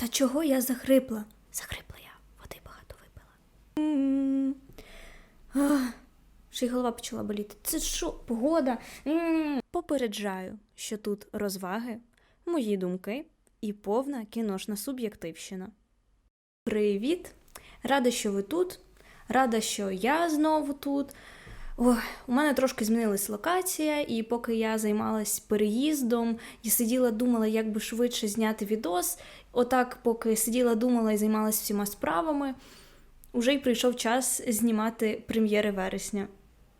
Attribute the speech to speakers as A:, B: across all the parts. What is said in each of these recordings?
A: Та чого я захрипла? Захрипла я, води багато випила. Ще й голова почала боліти. Це що, погода? Попереджаю, що тут розваги, мої думки і повна кіношна суб'єктивщина. Привіт! Рада, що ви тут. Рада, що я знову тут. У мене трошки змінилась локація, і поки я займалась переїздом і сиділа, думала, як би швидше зняти відос. Отак, поки сиділа, думала і займалась всіма справами, уже й прийшов час знімати прем'єри вересня.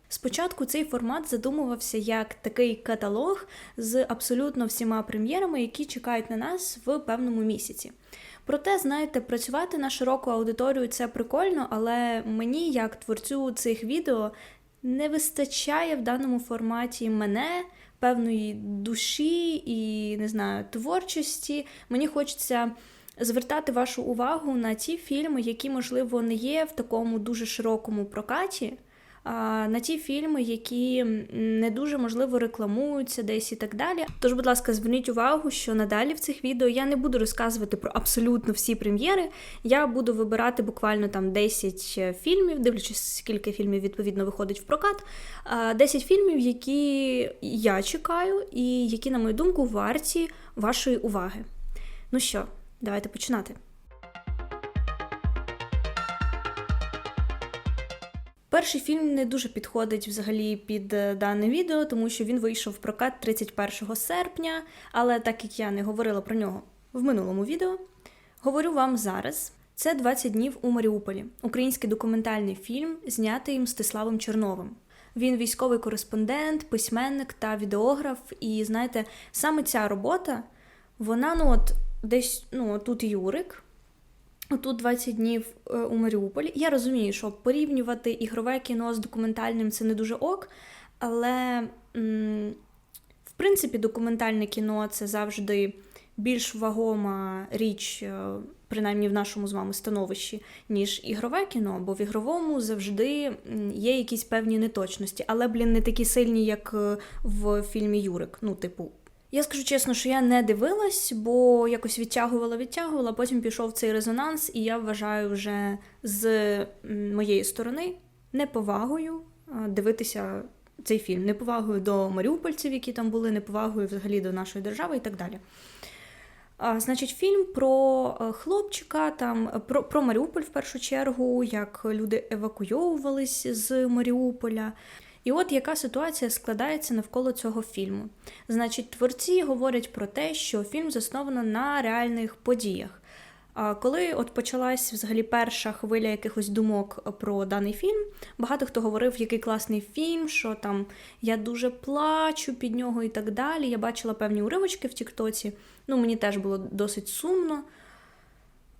A: Спочатку цей формат задумувався як такий каталог з абсолютно всіма прем'єрами, які чекають на нас в певному місяці. Проте, знаєте, працювати на широку аудиторію це прикольно, але мені, як творцю цих відео, не вистачає в даному форматі мене, певної душі і не знаю, творчості. Мені хочеться звертати вашу увагу на ті фільми, які, можливо, не є в такому дуже широкому прокаті. На ті фільми, які не дуже можливо рекламуються десь і так далі. Тож, будь ласка, зверніть увагу, що надалі в цих відео я не буду розказувати про абсолютно всі прем'єри. Я буду вибирати буквально там 10 фільмів, дивлячись, скільки фільмів відповідно виходить в прокат. а, 10 фільмів, які я чекаю, і які, на мою думку, варті вашої уваги. Ну що, давайте починати. Перший фільм не дуже підходить взагалі під е, дане відео, тому що він вийшов в прокат 31 серпня, але так як я не говорила про нього в минулому відео, говорю вам зараз. Це «20 днів у Маріуполі, український документальний фільм, знятий Мстиславом Черновим. Він військовий кореспондент, письменник та відеограф. І знаєте, саме ця робота, вона ну от десь ну тут Юрик, Тут 20 днів е, у Маріуполі. Я розумію, що порівнювати ігрове кіно з документальним це не дуже ок, але в принципі документальне кіно це завжди більш вагома річ, е, принаймні в нашому з вами становищі, ніж ігрове кіно, бо в ігровому завжди є якісь певні неточності, але, блін, не такі сильні, як е, в фільмі Юрик. Ну, типу, я скажу чесно, що я не дивилась, бо якось відтягувала, відтягувала, потім пішов цей резонанс, і я вважаю вже з моєї сторони неповагою дивитися цей фільм, неповагою до маріупольців, які там були, неповагою взагалі до нашої держави і так далі. Значить, фільм про е, хлопчика, там про, про Маріуполь в першу чергу, як люди евакуйовувались з Маріуполя. І от яка ситуація складається навколо цього фільму. Значить, творці говорять про те, що фільм засновано на реальних подіях. Коли от почалась взагалі перша хвиля якихось думок про даний фільм, багато хто говорив, який класний фільм, що там я дуже плачу під нього і так далі. Я бачила певні уривочки в Тіктоці. Ну, мені теж було досить сумно.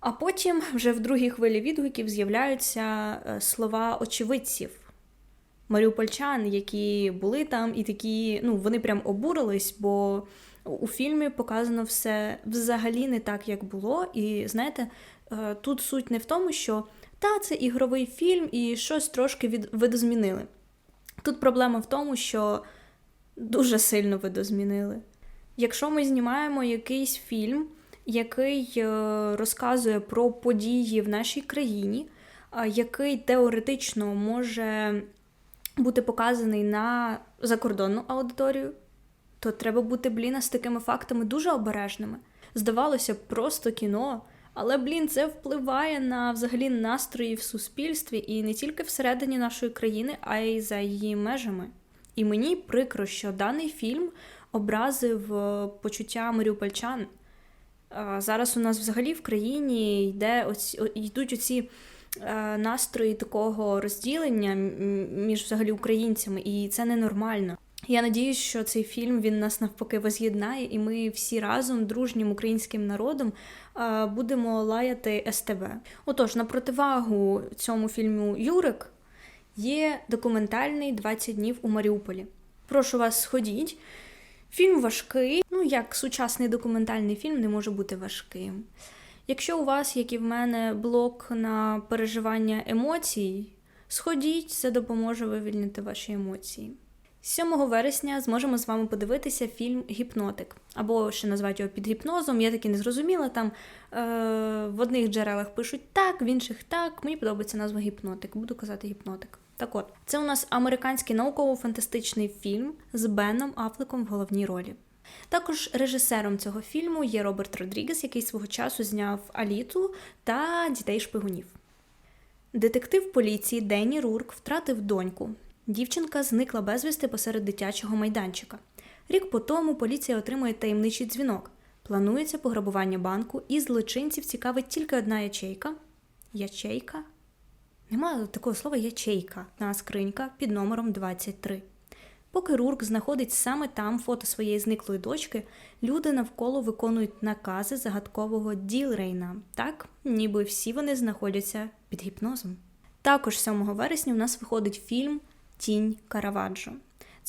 A: А потім вже в другій хвилі відгуків з'являються е, слова очевидців маріупольчан, які були там, і такі, ну, вони прям обурились, бо у фільмі показано все взагалі не так, як було. І знаєте, е, тут суть не в тому, що та, це ігровий фільм, і щось трошки від... видозмінили. Тут проблема в тому, що дуже сильно видозмінили. Якщо ми знімаємо якийсь фільм, який е, розказує про події в нашій країні, який теоретично може бути показаний на закордонну аудиторію, то треба бути, блін, з такими фактами дуже обережними. Здавалося просто кіно, але, блін, це впливає на взагалі настрої в суспільстві і не тільки всередині нашої країни, а й за її межами. І мені прикро, що даний фільм образив е, почуття маріупольчан. Зараз у нас взагалі в країні йде оці, йдуть оці настрої такого розділення між взагалі українцями, і це ненормально. Я надіюсь, що цей фільм він нас навпаки воз'єднає, і ми всі разом, дружнім українським народом, е, будемо лаяти СТБ. Отож, на противагу цьому фільму Юрик є документальний «20 днів у Маріуполі. Прошу вас, сходіть. Фільм важкий. Ну, як сучасний документальний фільм не може бути важким. Якщо у вас, як і в мене, блок на переживання емоцій, сходіть, це допоможе вивільнити ваші емоції. 7 вересня зможемо з вами подивитися фільм Гіпнотик. Або ще назвати його під гіпнозом. Я таки не зрозуміла. Там е, в одних джерелах пишуть так, в інших так. Мені подобається назва гіпнотик. Буду казати гіпнотик. Так от, це у нас американський науково-фантастичний фільм з Беном Афлеком в головній ролі. Також режисером цього фільму є Роберт Родрігес, який свого часу зняв Аліту та дітей шпигунів. Детектив поліції Денні Рурк втратив доньку. Дівчинка зникла безвісти посеред дитячого майданчика. Рік по тому поліція отримує таємничий дзвінок. Планується пограбування банку, і злочинців цікавить тільки одна ячейка. Ячейка? Немає такого слова ячейка на скринька під номером 23. Поки Рурк знаходить саме там фото своєї зниклої дочки, люди навколо виконують накази загадкового Ділрейна, так ніби всі вони знаходяться під гіпнозом. Також 7 вересня у нас виходить фільм Тінь Караваджо.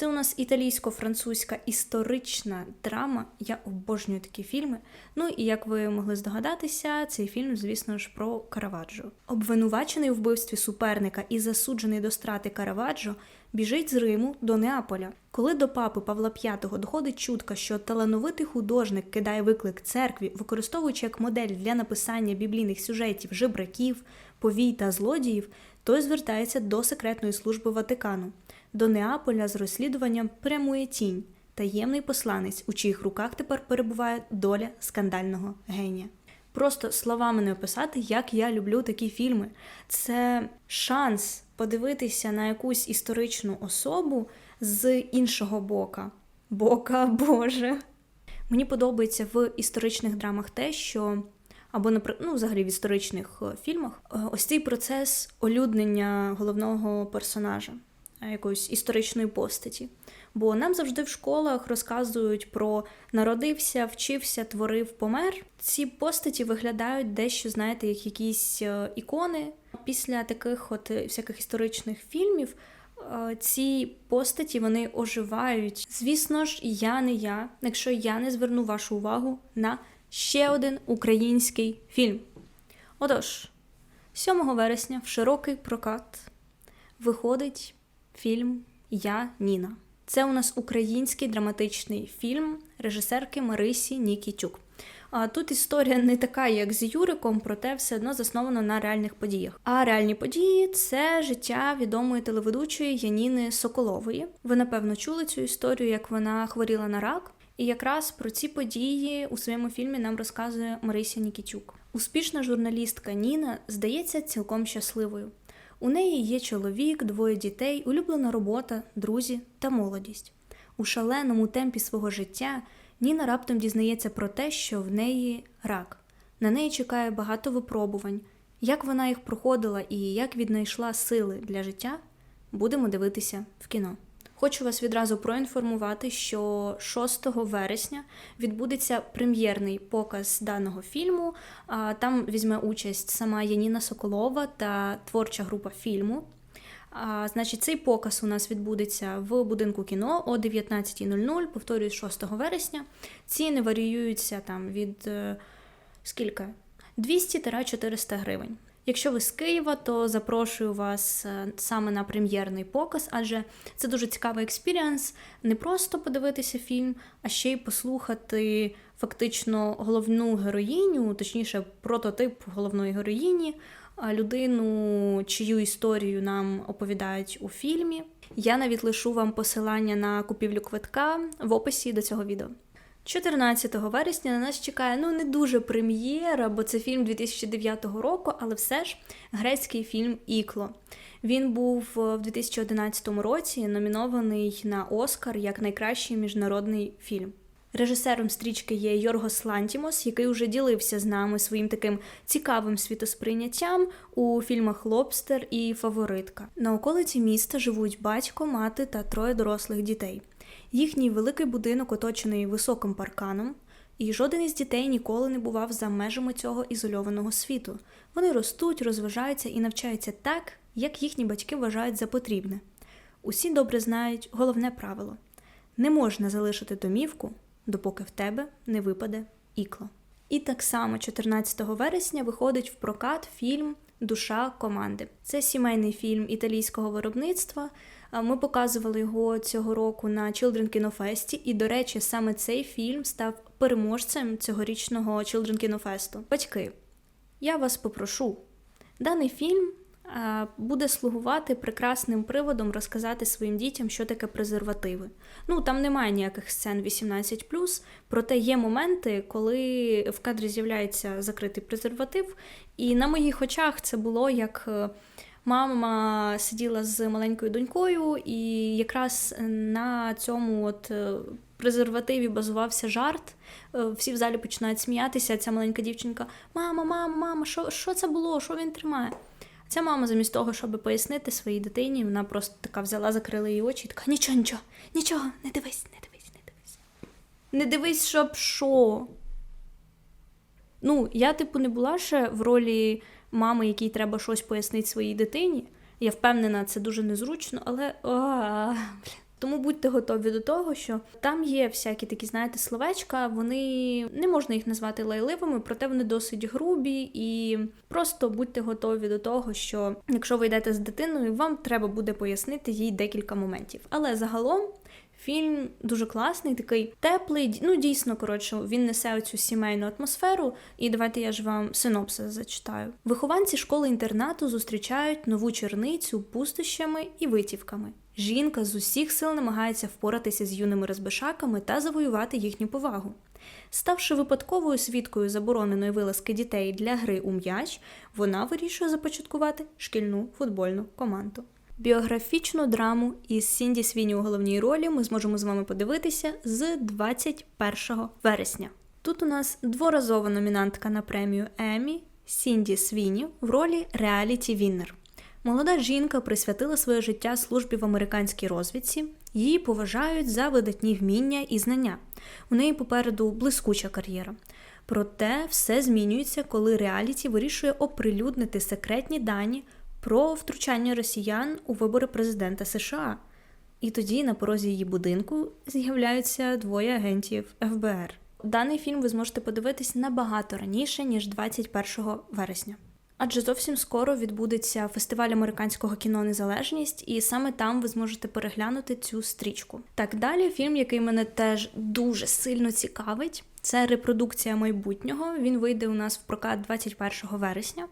A: Це у нас італійсько-французька історична драма. Я обожнюю такі фільми. Ну і як ви могли здогадатися, цей фільм, звісно ж, про Караваджо. Обвинувачений у вбивстві суперника і засуджений до страти Караваджо біжить з Риму до Неаполя. Коли до папи Павла V доходить чутка, що талановитий художник кидає виклик церкві, використовуючи як модель для написання біблійних сюжетів жебраків, повій та злодіїв, той звертається до секретної служби Ватикану. До Неаполя з розслідуванням прямує тінь, таємний посланець, у чиїх руках тепер перебуває доля скандального генія. Просто словами не описати, як я люблю такі фільми. Це шанс подивитися на якусь історичну особу з іншого бока. Бока Боже. Мені подобається в історичних драмах те, що. Або ну, взагалі в історичних е, фільмах е, ось цей процес олюднення головного персонажа, якоїсь історичної постаті. Бо нам завжди в школах розказують про народився, вчився, творив, помер. Ці постаті виглядають дещо, знаєте, як якісь ікони. Після таких от всяких історичних фільмів ці постаті вони оживають. Звісно ж, я не я, якщо я не зверну вашу увагу на ще один український фільм. Отож, 7 вересня в широкий прокат виходить фільм Я Ніна. Це у нас український драматичний фільм режисерки Марисі Нікітюк. А тут історія не така, як з Юриком, проте все одно заснована на реальних подіях. А реальні події це життя відомої телеведучої Яніни Соколової. Ви напевно чули цю історію, як вона хворіла на рак. І якраз про ці події у своєму фільмі нам розказує Марися Нікітюк. Успішна журналістка Ніна здається цілком щасливою. У неї є чоловік, двоє дітей, улюблена робота, друзі та молодість. У шаленому темпі свого життя Ніна раптом дізнається про те, що в неї рак. На неї чекає багато випробувань. Як вона їх проходила і як віднайшла сили для життя, будемо дивитися в кіно. Хочу вас відразу проінформувати, що 6 вересня відбудеться прем'єрний показ даного фільму. Там візьме участь сама Яніна Соколова та творча група фільму. А, Значить, цей показ у нас відбудеться в будинку кіно о 19.00, повторюю, 6 вересня. Ціни варіюються там від е, скільки? 200-400 гривень. Якщо ви з Києва, то запрошую вас е, саме на прем'єрний показ, адже це дуже цікавий експіріанс. Не просто подивитися фільм, а ще й послухати фактично головну героїню, точніше, прототип головної героїні, людину, чию історію нам оповідають у фільмі. Я навіть лишу вам посилання на купівлю квитка в описі до цього відео. 14 вересня на нас чекає ну не дуже прем'єра, бо це фільм 2009 року, але все ж грецький фільм Ікло. Він був в 2011 році номінований на Оскар як найкращий міжнародний фільм. Режисером стрічки є Йоргос Лантімос, який уже ділився з нами своїм таким цікавим світосприйняттям у фільмах Лобстер і Фаворитка. На околиці міста живуть батько, мати та троє дорослих дітей. Їхній великий будинок оточений високим парканом, і жоден із дітей ніколи не бував за межами цього ізольованого світу. Вони ростуть, розважаються і навчаються так, як їхні батьки вважають за потрібне. Усі добре знають головне правило: не можна залишити домівку, допоки в тебе не випаде ікло. І так само 14 вересня виходить в прокат фільм Душа команди. Це сімейний фільм італійського виробництва. Ми показували його цього року на Children Kino Fest, і, до речі, саме цей фільм став переможцем цьогорічного Children Kino Fest. Батьки, я вас попрошу. Даний фільм буде слугувати прекрасним приводом розказати своїм дітям, що таке презервативи. Ну там немає ніяких сцен 18+, проте є моменти, коли в кадрі з'являється закритий презерватив, і на моїх очах це було як. е, Мама сиділа з маленькою донькою, і якраз на цьому от е, презервативі базувався жарт. Е, Всі в залі починають сміятися. Ця маленька дівчинка: Мама, мама, мама, що, що це було? Що він тримає? Ця мама, замість того, щоб пояснити своїй дитині, вона просто така взяла, закрила її очі і така: нічого, нічого, нічого, не дивись, не дивись, не дивись. Не дивись, щоб що. Ну, я, типу, не була ще в ролі мами, якій треба щось пояснити своїй дитині. Я впевнена, це дуже незручно, але блін. Тому будьте готові до того, що там є всякі такі, знаєте, словечка, вони не можна їх назвати лайливими, проте вони досить грубі, і просто будьте готові до того, що якщо ви йдете з дитиною, вам треба буде пояснити їй декілька моментів. Але загалом. Фільм дуже класний, такий теплий. Ну, дійсно, коротше, він несе оцю сімейну атмосферу. І давайте я ж вам синопсис зачитаю. Вихованці школи-інтернату зустрічають нову черницю пустощами і витівками. Жінка з усіх сил намагається впоратися з юними розбишаками та завоювати їхню повагу. Ставши випадковою свідкою забороненої вилазки дітей для гри у м'яч, вона вирішує започаткувати шкільну футбольну команду. Біографічну драму із Сінді Свіні у головній ролі ми зможемо з вами подивитися з 21 вересня. Тут у нас дворазова номінантка на премію Емі Сінді Свіні в ролі реаліті Віннер. Молода жінка присвятила своє життя службі в американській розвідці. Її поважають за видатні вміння і знання. У неї попереду блискуча кар'єра. Проте все змінюється, коли реаліті вирішує оприлюднити секретні дані про втручання росіян у вибори президента США. І тоді на порозі її будинку з'являються двоє агентів ФБР. Даний фільм ви зможете подивитись набагато раніше, ніж 21 вересня. Адже зовсім скоро відбудеться фестиваль американського кіно Незалежність, і саме там ви зможете переглянути цю стрічку. Так далі, фільм, який мене теж дуже сильно цікавить, це репродукція майбутнього. Він вийде у нас в прокат 21 вересня.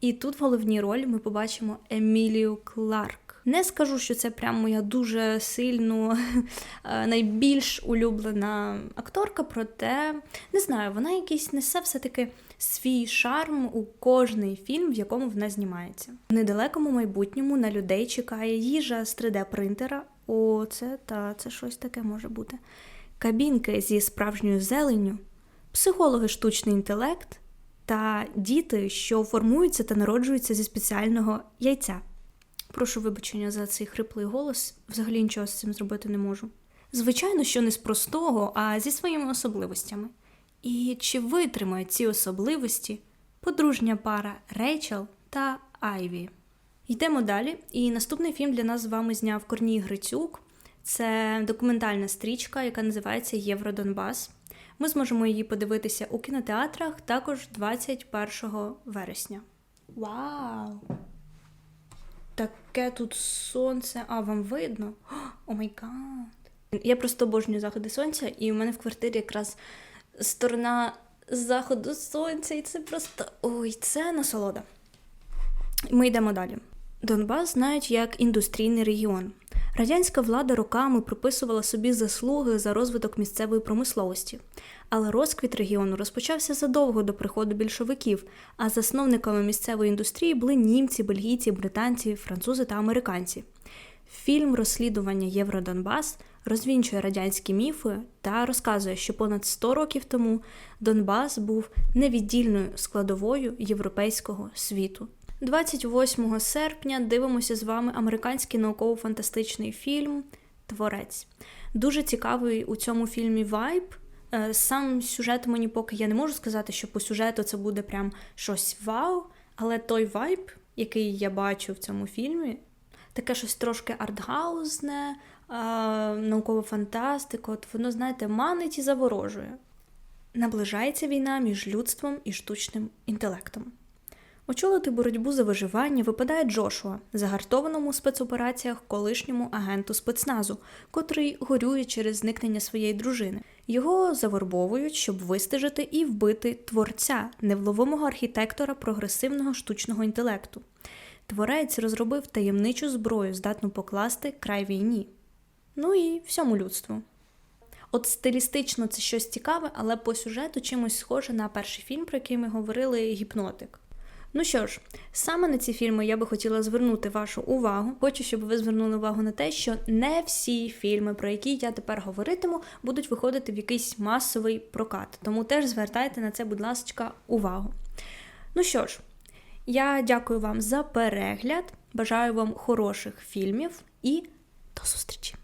A: І тут в головній ролі ми побачимо Емілію Кларк. Не скажу, що це прям моя дуже сильно е, найбільш улюблена акторка, проте не знаю, вона якийсь несе все-таки свій шарм у кожний фільм, в якому вона знімається. В недалекому майбутньому на людей чекає їжа з 3D-принтера. О, це та це щось таке може бути. Кабінки зі справжньою зеленню, психологи штучний інтелект та діти, що формуються та народжуються зі спеціального яйця. Прошу вибачення за цей хриплий голос, взагалі нічого з цим зробити не можу. Звичайно, що не з простого, а зі своїми особливостями. І чи витримає ці особливості подружня пара Рейчел та Айві? Йдемо далі. І наступний фільм для нас з вами зняв Корній Грицюк. Це документальна стрічка, яка називається Євродонбас. Ми зможемо її подивитися у кінотеатрах також 21 вересня. Вау! Таке тут сонце, а вам видно? О май гад! Я просто обожнюю заходи сонця, і у мене в квартирі якраз сторона заходу сонця, і це просто ой, це насолода. Ми йдемо далі. Донбас знають як індустрійний регіон. Радянська влада роками приписувала собі заслуги за розвиток місцевої промисловості, але розквіт регіону розпочався задовго до приходу більшовиків, а засновниками місцевої індустрії були німці, бельгійці, британці, французи та американці. Фільм розслідування Євродонбас розвінчує радянські міфи та розказує, що понад 100 років тому Донбас був невіддільною складовою європейського світу. 28 серпня дивимося з вами американський науково-фантастичний фільм Творець. Дуже цікавий у цьому фільмі вайб. Е, Сам сюжет мені поки я не можу сказати, що по сюжету це буде прям щось вау, але той вайб, який я бачу в цьому фільмі, таке щось трошки артгаузне, наукова фантастика, от воно, знаєте, манить і заворожує. Наближається війна між людством і штучним інтелектом. Очолити боротьбу за виживання випадає Джошуа, загартованому у спецопераціях колишньому агенту спецназу, котрий горює через зникнення своєї дружини. Його завербовують, щоб вистежити і вбити творця, невловимого архітектора прогресивного штучного інтелекту. Творець розробив таємничу зброю, здатну покласти край війні. Ну і всьому людству. От стилістично це щось цікаве, але по сюжету чимось схоже на перший фільм, про який ми говорили гіпнотик. Ну що ж, саме на ці фільми я би хотіла звернути вашу увагу. Хочу, щоб ви звернули увагу на те, що не всі фільми, про які я тепер говоритиму, будуть виходити в якийсь масовий прокат. Тому теж звертайте на це, будь ласка, увагу. Ну що ж, я дякую вам за перегляд, бажаю вам хороших фільмів і до зустрічі!